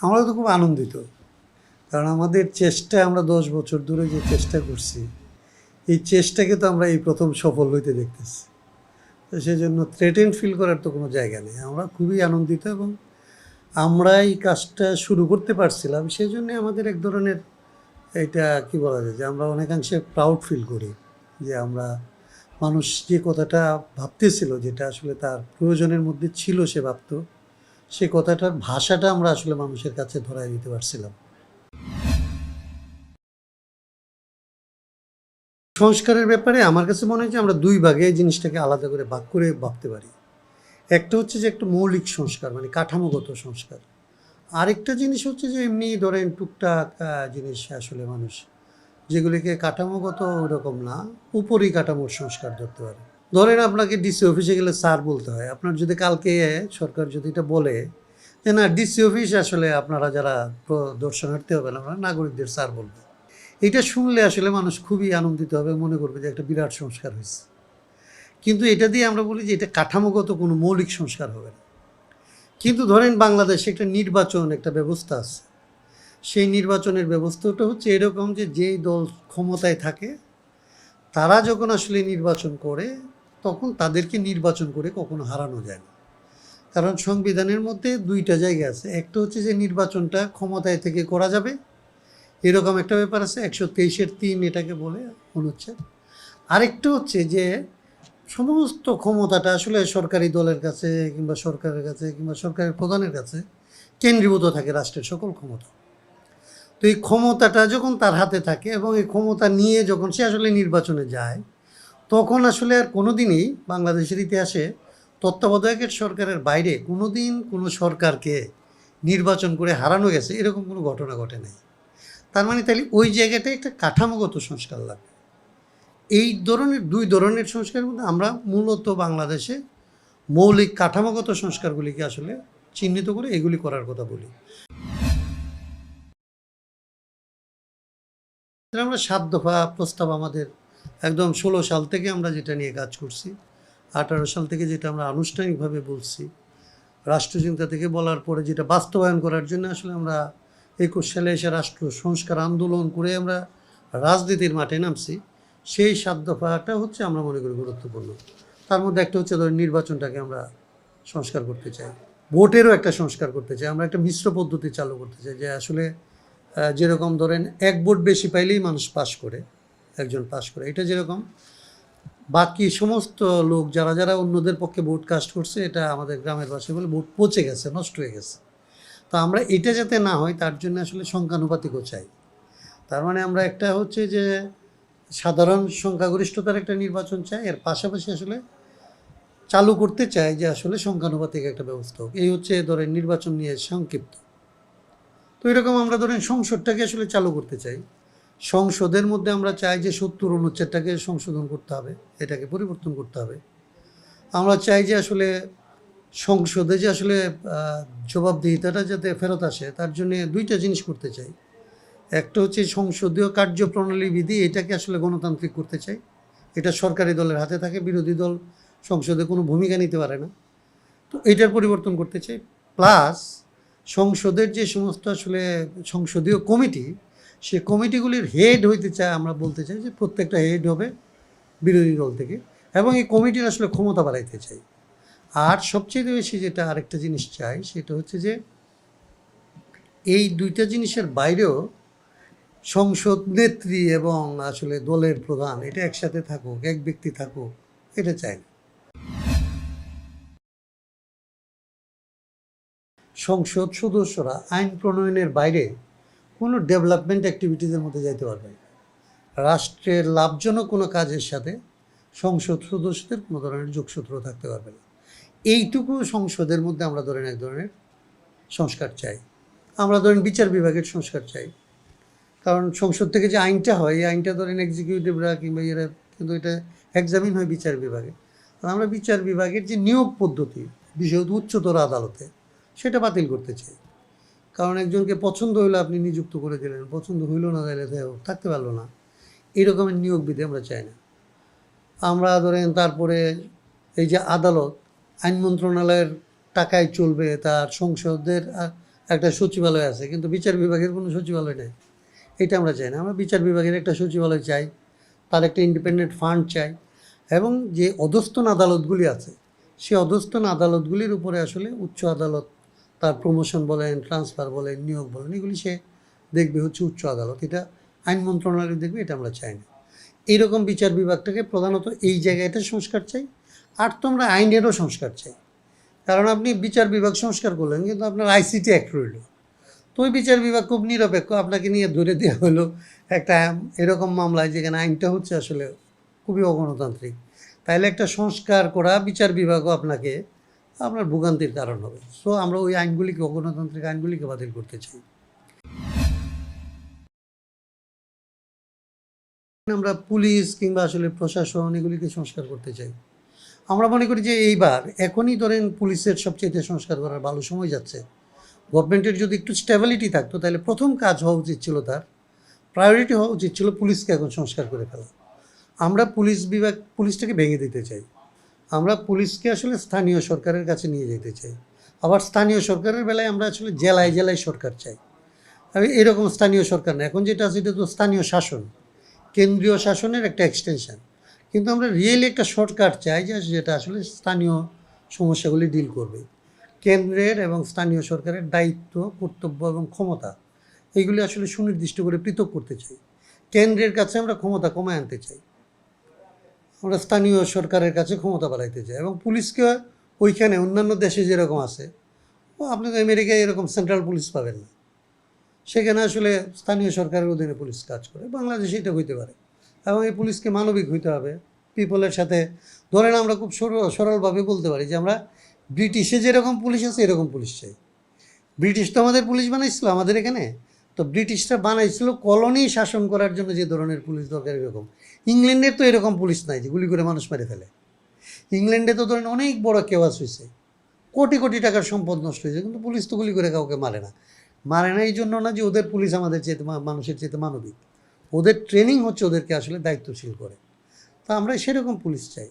আমরা তো খুব আনন্দিত। কারণ আমাদের চেষ্টা আমরা দশ বছর ধরে যে চেষ্টা করছি, এই চেষ্টাকে তো আমরা এই প্রথম সফল হইতে দেখতেছি। তো সেই জন্য থ্রেটেন ফিল করার তো কোনো জায়গা নেই। আমরা খুবই আনন্দিত এবং আমরা এই কাজটা শুরু করতে পারছিলাম। সেই জন্যে আমাদের এক ধরনের এটা কি বলা যায় যে আমরা অনেকাংশে প্রাউড ফিল করি যে আমরা মানুষ যে কথাটা ভাবতেছিল, যেটা আসলে তার প্রয়োজনের মধ্যে ছিল সে ভাবতো সে কথাটার ভাষাটা আমরা আসলে মানুষের কাছে ধরাই দিতে পারছিলাম। সংস্কারের ব্যাপারে আমার কাছে মনে হয় যে আমরা দুই ভাগে এই জিনিসটাকে আলাদা করে ভাগ করে ভাবতে পারি। একটা হচ্ছে যে একটা মৌলিক সংস্কার মানে কাঠামোগত সংস্কার। আরেকটা জিনিস হচ্ছে যে এমনি ধরেন টুকটাক জিনিস আসলে মানুষ, যেগুলিকে কাঠামোগত ওরকম না উপরই কাঠামোর সংস্কার ধরতে পারে। ধরেন আপনাকে ডিসি অফিসে গেলে স্যার বলতে হয়, আপনার যদি কালকে সরকার যদি এটা বলে, যে না ডিসি অফিস আসলে আপনারা যারা দর্শনার্থী হবেন, আপনারা নাগরিকদের স্যার বলবে এটা শুনলে আসলে মানুষ খুবই আনন্দিত হবে, মনে করবে যে একটা বিরাট সংস্কার হয়েছে। কিন্তু এটা দিয়ে আমরা বলি যে এটা কাঠামোগত কোনো মৌলিক সংস্কার হবে না। কিন্তু ধরেন বাংলাদেশে একটা নির্বাচন একটা ব্যবস্থা আছে। সেই নির্বাচনের ব্যবস্থাটা হচ্ছে এরকম যে যেই দল ক্ষমতায় থাকে, তারা যখন আসলে নির্বাচন করে তখন তাদেরকে নির্বাচন করে কখনো হারানো যায় না। কারণ সংবিধানের মধ্যে দুইটা জায়গা আছে। একটা হচ্ছে যে নির্বাচনটা ক্ষমতায় থেকে করা যাবে। এরকম একটা ব্যাপার আছে, একশো তেইশের তিন এটাকে বলে অনুচ্ছেদ। আরেকটা হচ্ছে যে সমস্ত ক্ষমতাটা আসলে সরকারি দলের কাছে কিংবা সরকারের কাছে কিংবা সরকারের প্রধানের কাছে কেন্দ্রীভূত থাকে রাষ্ট্রের সকল ক্ষমতা। তো এই ক্ষমতাটা যখন তার হাতে থাকে এবং এই ক্ষমতা নিয়ে যখন সে আসলে নির্বাচনে যায় তখন আসলে আর কোনো দিনই বাংলাদেশের ইতিহাসে তত্ত্বাবধায়কের সরকারের বাইরে কোনো দিন কোনো সরকারকে নির্বাচন করে হারানো গেছে, এরকম কোনো ঘটনা ঘটে নাই। তার মানে তাহলে ওই জায়গাটায় একটা কাঠামোগত সংস্কার লাগবে। এই ধরনের, দুই ধরনের সংস্কারের মধ্যে আমরা মূলত বাংলাদেশে মৌলিক কাঠামোগত সংস্কারগুলিকে আসলে চিহ্নিত করে এগুলি করার কথা বলি। আমরা সাত দফা প্রস্তাব আমাদের একদম ষোলো সাল থেকে আমরা যেটা নিয়ে কাজ করছি, আঠারো সাল থেকে যেটা আমরা আনুষ্ঠানিকভাবে বলছি, রাষ্ট্রচিন্তা থেকে বলার পরে যেটা বাস্তবায়ন করার জন্য আসলে আমরা একুশ সালে এসে রাষ্ট্র সংস্কার আন্দোলন করে আমরা রাজনীতির মাঠে নামছি, সেই সাত দফাটা হচ্ছে আমরা মনে করি গুরুত্বপূর্ণ। তার মধ্যে একটা হচ্ছে ধরেন নির্বাচনটাকে আমরা সংস্কার করতে চাই, ভোটেরও একটা সংস্কার করতে চাই, আমরা একটা মিশ্র পদ্ধতি চালু করতে চাই যে আসলে যেরকম ধরেন এক ভোট বেশি পাইলেই মানুষ পাশ করে একজন পাশ করে। এটা যেরকম, বাকি সমস্ত লোক যারা যারা অন্যদের পক্ষে ভোট কাস্ট করছে, এটা আমাদের গ্রামের ভাষায় বলে ভোট পচে গেছে, নষ্ট হয়ে গেছে। তো আমরা এটা যাতে না হয়, তার জন্য আসলে সংখ্যানুপাতিকও চাই। তার মানে আমরা একটা হচ্ছে যে, সাধারণ সংখ্যাগরিষ্ঠতার একটা নির্বাচন চাই, এর পাশাপাশি আসলে চালু করতে চাই যে আসলে সংখ্যানুপাতিক একটা ব্যবস্থা হোক। এই হচ্ছে ধরেন নির্বাচন নিয়ে সংক্ষিপ্ত। তো এরকম আমরা ধরেন সংসদটাকে আসলে চালু করতে চাই। সংসদের মধ্যে আমরা চাই যে সত্তর অনুচ্ছেদটাকে সংশোধন করতে হবে, এটাকে পরিবর্তন করতে হবে। আমরা চাই যে আসলে সংসদে যে আসলে জবাবদিহিতাটা যাতে ফেরত আসে, তার জন্য দুইটা জিনিস করতে চাই। একটা হচ্ছে সংসদীয় কার্যপ্রণালী বিধি, এটাকে আসলে গণতান্ত্রিক করতে চাই। এটা সরকারি দলের হাতে থাকে, বিরোধী দল সংসদে কোনো ভূমিকা নিতে পারে না। তো এটার পরিবর্তন করতে চাই। প্লাস সংসদের যে সমস্ত আসলে সংসদীয় কমিটি সে কমিটিগুলির হেড হইতে চায়, আমরা বলতে চাই যে প্রত্যেকটা হেড হবে বিরোধী দল থেকে এবং এই কমিটির আসলে ক্ষমতা বাড়াইতে চাই। আর সবচেয়ে বেশি যেটা আরেকটা জিনিস চাই সেটা হচ্ছে যে এই দুইটা জিনিসের বাইরেও সংসদ নেত্রী এবং আসলে দলের প্রধান, এটা একসাথে থাকুক, এক ব্যক্তি থাকুক, এটা চাই। সংসদ সদস্যরা আইন প্রণয়নের বাইরে কোনো ডেভেলপমেন্ট অ্যাক্টিভিটিজের মধ্যে যাইতে পারবে। রাষ্ট্রের লাভজনক কোনো কাজের সাথে সংসদ সদস্যদের কোনো ধরনের যোগসূত্র থাকতে পারবে না। এইটুকু সংসদের মধ্যে আমরা ধরেন এক ধরনের সংস্কার চাই। আমরা ধরেন বিচার বিভাগের সংস্কার চাই। কারণ সংসদ থেকে যে আইনটা হয়, এই আইনটা ধরেন এক্সিকিউটিভরা কিংবা এরা কিন্তু এটা এক্সামিন হয় বিচার বিভাগে। আমরা বিচার বিভাগের যে নিয়োগ পদ্ধতি, বিশেষত উচ্চতর আদালতে, সেটা বাতিল করতে চাই। কারণ একজনকে পছন্দ হইলে আপনি নিযুক্ত করে দিলেন, পছন্দ হইল না তাহলে থাকতে পারল না। এরকমের নিয়োগ বিধি আমরা চাই না। আমরা ধরেন তারপরে এই যে আদালত, আইন মন্ত্রণালয়ের টাকায় চলবে তার সংসদের একটা সচিবালয় আছে, কিন্তু বিচার বিভাগের কোনো সচিবালয় নেই। এটা আমরা চাই না। আমরা বিচার বিভাগের একটা সচিবালয় চাই, তার একটা ইন্ডিপেন্ডেন্ট ফান্ড চাই এবং যে অধস্থন আদালতগুলি আছে সেই অধস্থন আদালতগুলির উপরে আসলে উচ্চ আদালত তার প্রমোশন বলেন ট্রান্সফার বলেন, নিয়োগ বলেন, এগুলি সে দেখবে হচ্ছে উচ্চ আদালত। এটা আইন মন্ত্রণালয় দেখবে, এটা আমরা চাই না। এইরকম বিচার বিভাগটাকে প্রধানত এই জায়গাটা সংস্কার চাই, আর তো আমরা আইনেরও সংস্কার চাই। কারণ আপনি বিচার বিভাগ সংস্কার করলেন, কিন্তু আপনার আইসিটি অ্যাক্ট রইল। তো ওই বিচার বিভাগ খুব নিরপেক্ষ, আপনাকে নিয়ে ধরে দেওয়া হলো একটা এরকম মামলায়, যেখানে আইনটা হচ্ছে আসলে খুবই অগণতান্ত্রিক। তাইলে একটা সংস্কার করা বিচার বিভাগও আপনাকে আপনার ভোগান্তির কারণ হবে। সো আমরা ওই আইনগুলিকে অগণতান্ত্রিক আইনগুলিকে বাতিল করতে চাই। আমরা পুলিশ কিংবা আসলে প্রশাসন এগুলিকে সংস্কার করতে চাই। আমরা মনে করি যে এইবার এখনই ধরেন পুলিশের সবচেয়ে সংস্কার করার ভালো সময় যাচ্ছে। গভর্নমেন্টের যদি একটু স্টেবিলিটি থাকতো, তাহলে প্রথম কাজ হওয়া উচিত ছিল তার। প্রায়োরিটি হওয়া উচিত ছিল পুলিশকে এখন সংস্কার করে ফেলা। আমরা পুলিশ বিভাগ, পুলিশটাকে ভেঙে দিতে চাই। আমরা পুলিশকে আসলে স্থানীয় সরকারের কাছে নিয়ে যেতে চাই। আবার স্থানীয় সরকারের বেলায় আমরা আসলে জেলায় জেলায় সরকার চাই। আর এরকম স্থানীয় সরকার না। এখন যেটা আছে, এটা তো স্থানীয় শাসন। কেন্দ্রীয় শাসনের একটা এক্সটেনশন কিন্তু আমরা রিয়েলি একটা শর্টকাট চাই যে, যেটা আসলে স্থানীয় সমস্যাগুলি ডিল করবে। কেন্দ্রের এবং স্থানীয় সরকারের দায়িত্ব, কর্তব্য এবং ক্ষমতা এইগুলি আসলে সুনির্দিষ্ট করে পৃথক করতে চাই। কেন্দ্রের কাছে আমরা ক্ষমতা কমায় আনতে চাই। আমরা স্থানীয় সরকারের কাছে ক্ষমতা বাড়াইতে চাই এবং পুলিশকে ওইখানে অন্যান্য দেশে যেরকম আছে আপনি তো আমেরিকায় এরকম সেন্ট্রাল পুলিশ পাবেন না। সেখানে আসলে স্থানীয় সরকারের অধীনে পুলিশ কাজ করে। বাংলাদেশে এটা হইতে পারে। এবং এই পুলিশকে মানবিক হইতে হবে। পিপলের সাথে, ধরেন আমরা খুব সরল সরলভাবে বলতে পারি যে আমরা ব্রিটিশে যেরকম পুলিশ আছে, এরকম পুলিশ চাই। ব্রিটিশ তো আমাদের পুলিশ বানাইছিল আমাদের এখানে। তো ব্রিটিশরা বানাইছিল কলোনি শাসন করার জন্য যে ধরনের পুলিশ দরকার এরকম। ইংল্যান্ডের তো এরকম পুলিশ নাই যে গুলি করে মানুষ মেরে ফেলে। ইংল্যান্ডে তো ধরেন অনেক বড় কেওয়াস হয়েছে কোটি কোটি টাকার সম্পদ নষ্ট হয়েছে কিন্তু পুলিশ তো গুলি করে কাউকে মারে না। মারে না এই জন্য না যে ওদের পুলিশ আমাদের চেয়ে মানুষের চেয়ে মানবিক। ওদের ট্রেনিং হচ্ছে ওদেরকে আসলে দায়িত্বশীল করে। তা আমরা সেরকম পুলিশ চাই।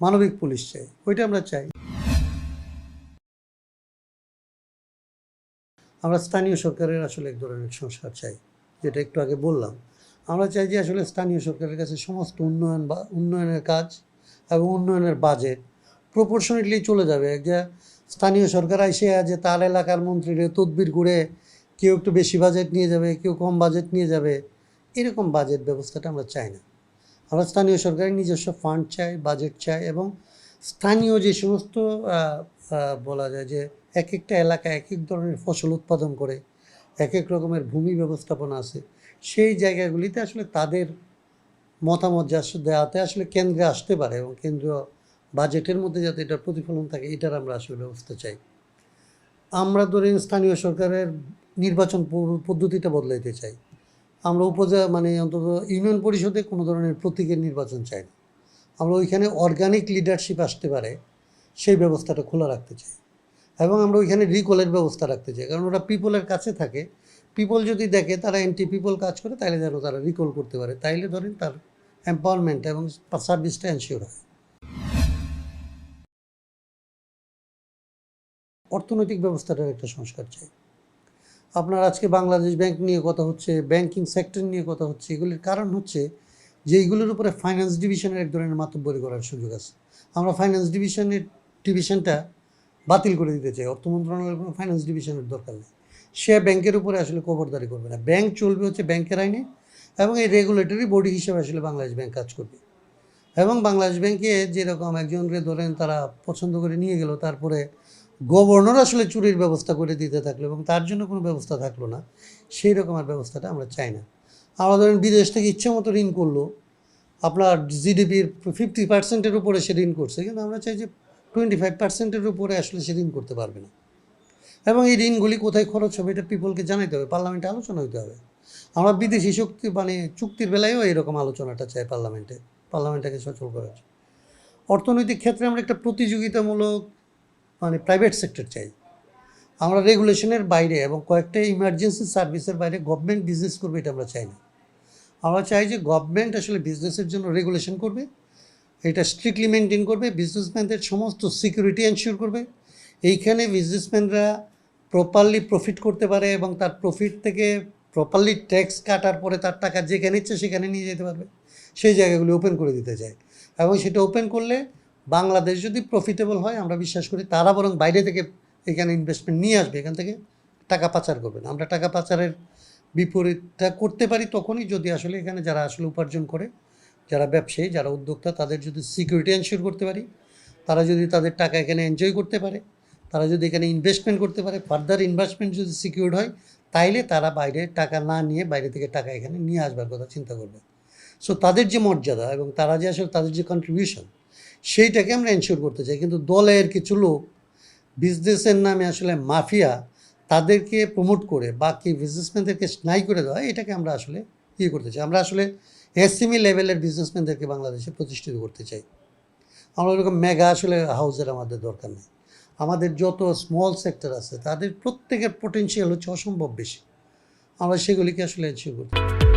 মানবিক পুলিশ চাই। ওইটা আমরা চাই। আমরা স্থানীয় সরকারের আসলে এক ধরনের সংস্কার চাই, যেটা একটু আগে বললাম। আমরা চাই যে আসলে স্থানীয় সরকারের কাছে সমস্ত উন্নয়ন বা উন্নয়নের কাজ এবং উন্নয়নের বাজেট প্রপোর্শনেটলি চলে যাবে। যে স্থানীয় সরকার এসে যে তার এলাকার মন্ত্রীরা তদবির করে কেউ একটু বেশি বাজেট নিয়ে যাবে, কেউ কম বাজেট নিয়ে যাবে, এরকম বাজেট ব্যবস্থাটা আমরা চাই না। আমরা স্থানীয় সরকারের নিজস্ব ফান্ড চাই বাজেট চাই এবং স্থানীয় যে সমস্ত বলা যায় যে এক একটা এলাকা এক এক ধরনের ফসল উৎপাদন করে এক এক রকমের ভূমি ব্যবস্থাপনা আছে। সেই জায়গাগুলিতে আসলে তাদের মতামত যা দেওয়াতে আসলে কেন্দ্রে আসতে পারে এবং কেন্দ্রীয় বাজেটের মধ্যে যাতে এটার প্রতিফলন থাকে, এটার আমরা আসলে ব্যবস্থা চাই। আমরা ধরেন স্থানীয় সরকারের নির্বাচন পদ্ধতিটা বদলাইতে চাই। আমরা উপজেলা মানে অন্তত ইউনিয়ন পরিষদে কোনো ধরনের প্রতীকের নির্বাচন চাই না। আমরা ওইখানে অর্গানিক লিডারশিপ আসতে পারে, সেই ব্যবস্থাটা খোলা রাখতে চাই। এবং আমরা ওইখানে রিকলের ব্যবস্থা রাখতে চাই। কারণ ওরা পিপলের কাছে থাকে। পিপল যদি দেখে, তারা এন্টি পিপল কাজ করে তাহলে যেন তারা রিকল করতে পারে। তাইলে ধরেন তার এম্পাওয়ারমেন্ট এবং সার্ভিসটা এনশিওর হয়। অর্থনৈতিক ব্যবস্থাটার একটা সংস্কার চাই। আপনার আজকে বাংলাদেশ ব্যাংক নিয়ে কথা হচ্ছে ব্যাংকিং সেক্টর নিয়ে কথা হচ্ছে, এগুলির কারণ হচ্ছে যে এইগুলোর উপরে ফাইন্যান্স ডিভিশনের এক ধরনের মাতব্বরি করার সুযোগ আছে। আমরা ফাইন্যান্স ডিভিশনের ডিভিশনটা বাতিল করে দিতে চাই। অর্থ মন্ত্রণালয়ের কোনো ফাইন্যান্স ডিভিশনের দরকার নেই। সে ব্যাংকের উপরে আসলে খবরদারি করবে না। ব্যাংক চলবে হচ্ছে ব্যাংকের আইনে এবং এই রেগুলেটরি বডি হিসেবে আসলে বাংলাদেশ ব্যাংক কাজ করবে। এবং বাংলাদেশ ব্যাংকে যেরকম একজনকে ধরেন তারা পছন্দ করে নিয়ে গেল, তারপরে গভর্নর আসলে চুরির ব্যবস্থা করে দিতে থাকল এবং তার জন্য কোনো ব্যবস্থা থাকল না সেই রকমের ব্যবস্থাটা আমরা চাই না। আমরা ধরেন বিদেশ থেকে ইচ্ছে মতো ঋণ করল, আপনার জিডিপির ফিফটি পার্সেন্টের উপরে সে ঋণ করছে। কিন্তু আমরা চাই যে টোয়েন্টি ফাইভ পার্সেন্টের উপরে আসলে সে ঋণ করতে পারবে না। এবং এই ঋণগুলি কোথায় খরচ হবে এটা পিপলকে জানাইতে হবে পার্লামেন্টে আলোচনা হতে হবে। আমরা বিদেশি শক্তি মানে চুক্তির বেলায়ও এরকম আলোচনাটা চাই পার্লামেন্টে পার্লামেন্টটাকে সচল করার। অর্থনৈতিক ক্ষেত্রে আমরা একটা প্রতিযোগিতামূলক মানে প্রাইভেট সেক্টর চাই। আমরা রেগুলেশনের বাইরে এবং কয়েকটা ইমার্জেন্সি সার্ভিসের বাইরে গভর্নমেন্ট বিজনেস করবে এটা আমরা চাই না। আমরা চাই যে গভর্নমেন্ট আসলে বিজনেসের জন্য রেগুলেশন করবে এটা স্ট্রিক্টলি মেনটেন করবে বিজনেসম্যানদের সমস্ত সিকিউরিটি এনশিওর করবে। এইখানে বিজনেসম্যানরা প্রপারলি প্রফিট করতে পারে এবং তার প্রফিট থেকে প্রপারলি ট্যাক্স কাটার পরে তার টাকা যেখানে ইচ্ছে সেখানে নিয়ে যেতে পারবে। সেই জায়গাগুলি ওপেন করে দিতে চাই এবং সেটা ওপেন করলে বাংলাদেশ যদি প্রফিটেবল হয়, আমরা বিশ্বাস করি তারা বরং বাইরে থেকে এখানে ইনভেস্টমেন্ট নিয়ে আসবে, এখান থেকে টাকা পাচার করবে না। আমরা টাকা পাচারের বিপরীতটা করতে পারি তখনই যদি আসলে এখানে যারা আসলে উপার্জন করে যারা ব্যবসায়ী, যারা উদ্যোক্তা, তাদের যদি সিকিউরিটি এনশিওর করতে পারি, তারা যদি তাদের টাকা এখানে এনজয় করতে পারে, তারা যদি এখানে ইনভেস্টমেন্ট করতে পারে ফার্দার ইনভেস্টমেন্ট যদি সিকিউরড হয়, তাইলে তারা বাইরে টাকা না নিয়ে বাইরে থেকে টাকা এখানে নিয়ে আসবার কথা চিন্তা করবে। সো তাদের যে মর্যাদা এবং তারা যে আসলে তাদের যে কন্ট্রিবিউশন সেইটাকে আমরা এনশিওর করতে চাই। কিন্তু দলের কিছু লোক বিজনেসের নামে আসলে মাফিয়া, তাদেরকে প্রমোট করে বাকি বিজনেসম্যানদেরকে স্নাই করে দেওয়া, এটাকে আমরা আসলে ইয়ে করতে চাই। আমরা আসলে এসএমই লেভেলের বিজনেসম্যানদেরকে বাংলাদেশে প্রতিষ্ঠিত করতে চাই। আমরা ওরকম মেগা আসলে হাউসের আমাদের দরকার নেই। আমাদের যত স্মল সেক্টর আছে, তাদের প্রত্যেকের পোটেন্সিয়াল হচ্ছে অসম্ভব বেশি। আমরা সেগুলিকে আসলে এনশিওর করতে চাই।